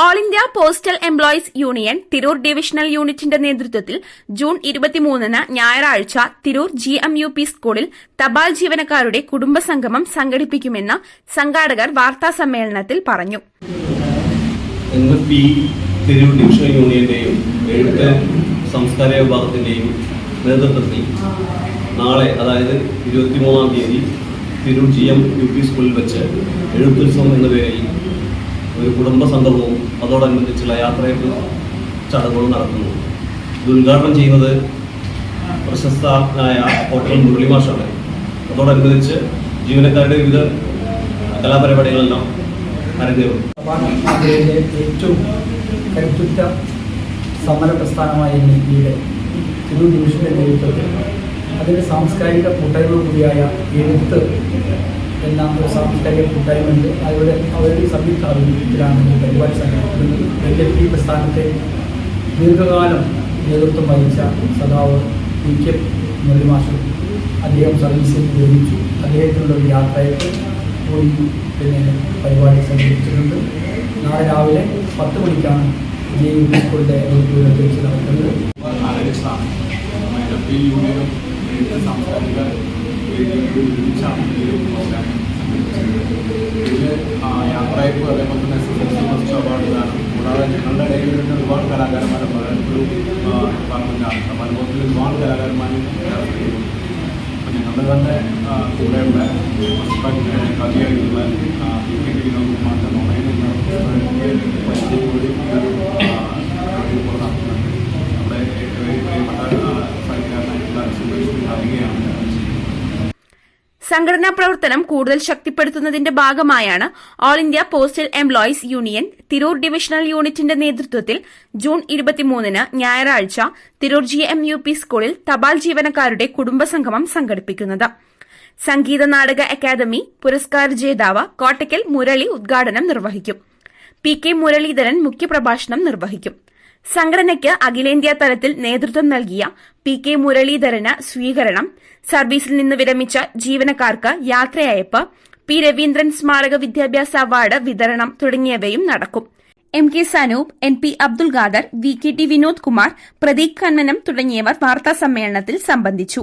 All India postal employees union Tirur divisional യൂണിറ്റിന്റെ നേതൃത്വത്തിൽ June ഇരുപത്തിമൂന്നിന് ഞായറാഴ്ച Tirur G M U P സ്കൂളിൽ തപാൽ ജീവനക്കാരുടെ കുടുംബസംഗമം സംഘടിപ്പിക്കുമെന്ന് സംഘാടകർ വാർത്താ സമ്മേളനത്തിൽ പറഞ്ഞു. സംസ്കാര വിഭാഗത്തിന്റെയും നേതൃത്വത്തിൽ നാളെ അതായത് ഇരുപത്തിമൂന്നാം തീയതി Tirur G M U P സ്കൂളിൽ വെച്ച് എഴുത്തുത്സവം എന്ന പേരിൽ ഒരു കുടുംബ സംഗമവും അതോടനുബന്ധിച്ചുള്ള യാത്രയപ്പ് ചടങ്ങുകളും നടത്തുന്നു ഇത് ഉദ്ഘാടനം ചെയ്യുന്നത് പ്രശസ്തനായ ഹോട്ടൽ മുരളി മാഷാണ്. അതോടനുബന്ധിച്ച് ജീവനക്കാരുടെ വിവിധ കലാപരിപാടികളെല്ലാം അരങ്ങേറും. ഏറ്റവും സമര പ്രസ്ഥാനമായ എൻ ഒരു ഡിവിഷന്റെ നേതൃത്വത്തിൽ അതിന്റെ സാംസ്കാരിക കൂട്ടായ്മ കൂടിയായ എഴുത്ത് ഒരു സാംസ്കാരിക കൂട്ടായ്മയുണ്ട്. അവരുടെ അവരുടെ സംയുക്ത ആഭിമുഖ്യത്തിലാണ് ഈ പരിപാടി സംഘടിപ്പിക്കുന്നത്. എൽ എൽ പി പ്രസ്ഥാനത്തെ ദീർഘകാലം നേതൃത്വം വഹിച്ച സദാവ് പി കെ മുരളിമാഷ് അദ്ദേഹം സർവീസിൽ വിരമിച്ചു അദ്ദേഹത്തിനുള്ള ഒരു യാത്രയൊക്കെ പോയി പിന്നെ പരിപാടി സംഘടിപ്പിച്ചിട്ടുണ്ട്. നാളെ രാവിലെ പത്ത് മണിക്കാണ് ജെ യു പി സ്കൂളിന്റെ ഔദ്യോഗിക വെച്ച് നടക്കുന്നത്. യൂണിയനും ഒരുമിച്ചാണ് ഈ ഒരു പ്രോഗ്രാം സംഘടിപ്പിച്ചത് ഇതിൽ യാത്രയപ്പ് അതേപോലെ തന്നെ S S L C first award ദാനം കൂടാതെ ഞങ്ങളുടെ ഇടയിൽ വരുന്ന ഒരുപാട് കലാകാരന്മാരെ ഒരു ഡിപ്പാർട്ട്മെൻറ്റാണ് മലപ്പുറത്തിൽ ഒരുപാട് കലാകാരന്മാർ അപ്പം ഞങ്ങളുടെ തന്നെ ആ, കൂടെയുള്ള പുഷ്പ കവിയായിട്ടുള്ള സംഘടനാ പ്രവർത്തനം കൂടുതൽ ശക്തിപ്പെടുത്തുന്നതിന്റെ ഭാഗമായാണ് all India postal employees union Tirur divisional യൂണിറ്റിന്റെ നേതൃത്വത്തിൽ ജൂൺ ഇരുപത്തിമൂന്നിന് ഞായറാഴ്ച Tirur G M U P സ്കൂളിൽ തപാൽ ജീവനക്കാരുടെ കുടുംബസംഗമം സംഘടിപ്പിക്കുന്നത്. സംഗീത നാടക അക്കാദമി പുരസ്കാര ജേതാവ് കോട്ടയ്ക്കൽ മുരളി ഉദ്ഘാടനം നിർവഹിക്കും. പി കെ മുരളീധരൻ മുഖ്യപ്രഭാഷണം നിർവഹിക്കും. സംഘടനയ്ക്ക് അഖിലേന്ത്യാ തലത്തിൽ നേതൃത്വം നൽകിയ പി കെ മുരളീധരന് സ്വീകരണം സർവീസിൽ നിന്ന് വിരമിച്ച ജീവനക്കാർക്ക് യാത്രയയപ്പ് പി രവീന്ദ്രൻ സ്മാരക വിദ്യാഭ്യാസ അവാർഡ് വിതരണം തുടങ്ങിയവയും നടക്കും. M K Sanoop N P Abdul Khader V K T Vinod Kumar Pradeep Kannanam തുടങ്ങിയവർ വാർത്താ സമ്മേളനത്തിൽ സംബന്ധിച്ചു.